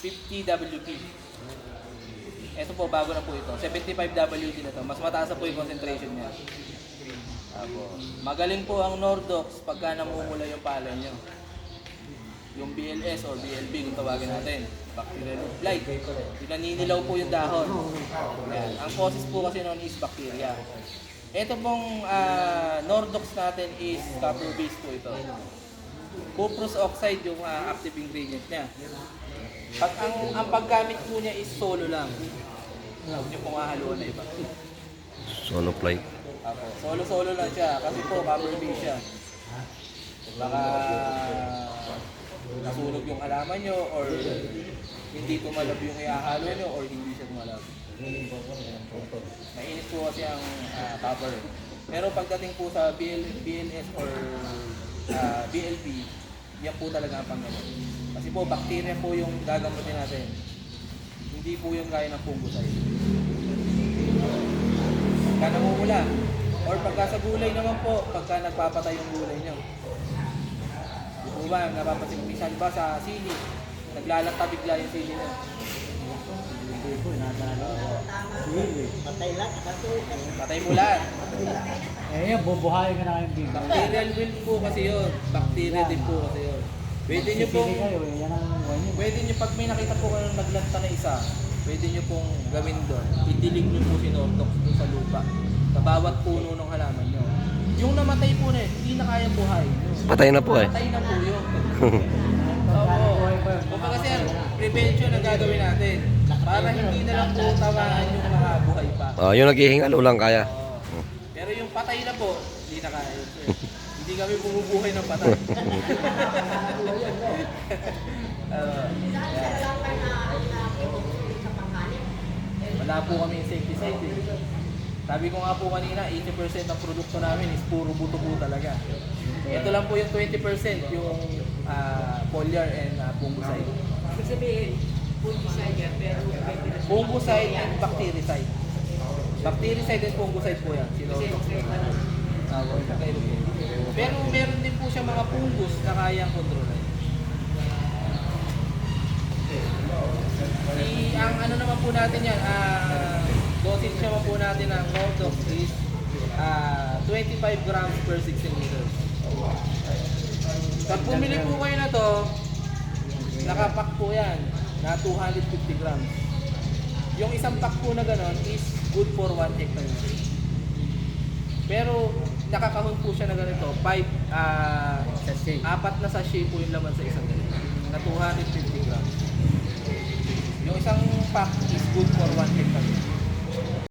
50 WP. Ito po, bago na po ito. 75 WP na to. Mas mataas na po yung concentration niya. Apo. Magaling po ang Nordox pagka namumula yung palay nyo. Yung BLS or BLB kung tawagin natin. Bacterial blight. Yung naninilaw po yung dahon. Yan. Ang causes po kasi noon is bacteria. Ito pong ah, Nordox natin is copper base po ito. Cuprous oxide yung ah, active ingredient niya. Pag ang, ang paggamit po niya is solo lang. Huwag niyo pong hahaluan na iba. Solo flight. Ako, solo-solo lang siya kasi po copper base siya. Baka nasunog yung halaman nyo or hindi tumalab yung ihahalo nyo or hindi siya tumalab. Mainit po kasi ang ah, copper. Pero pagdating po sa BL, BLS or ah, BLP, yan po talaga ang panggamot. Kasi po, bacteria po yung gagamutin natin. Hindi po yung gaya ng fungicide. Pagka namumula. Or pagka sa gulay naman po, pagka nagpapatay yung gulay nyo. Di po ba, napapansin minsan ba sa sili, naglalanta bigla yung sili nyo. Patay lang, nakatukan. Patay mulan. Eh, yan, bubuhayin ka na kayong bigas. Bacterial wilt po kasi yun. Bacteria din po kasi yun. Pwede nyo pong, kayo, eh, yan ang niyo. pwede nyo pag may nakita po kayo naglanta na isa, pwede nyo pong gawin doon. Idilig nyo po si Nortox doon sa lupa. Sa bawat puno ng halaman nyo. Yung namatay po na yun, hindi na kayang buhay. Patay na po eh. Patay na po yun. Oo. Kumbaga sir, prevention ang gagawin natin. Para hindi na lang po tamaan yung mga buhay pa. Ah, yung naghihingal, ulang kaya. Oo. Pero yung patay na po, hindi na kaya. Hindi kami bumubuhay ng patay. Oo. Wala po kami insecticide eh. Sabi ko nga po kanina, 80% ng produkto namin is puro buto po talaga. Ito lang po yung 20% yung ah, foliar and uh, fungicide. Ibig sabihin, fungicide yan, pero pwede na and bactericide. Bactericide and fungicide po yan. Sino? Ah. Pero meron din po siya mga fungus na kayang kontrolin. I, ang ano naman po natin yan, ah, dosage naman po natin ng Nordox is ah, 25 grams per 16 liters. Pag bumili po kayo na to, nakapack po yan na 250 grams. Yung isang pack po na ganon is good for 1 hectare. Pero nakakahon po siya na ganito, 5 ah apat na sachet po yung laman sa isang ganito na 250 grams. Yung isang pack is good for 1 hectare.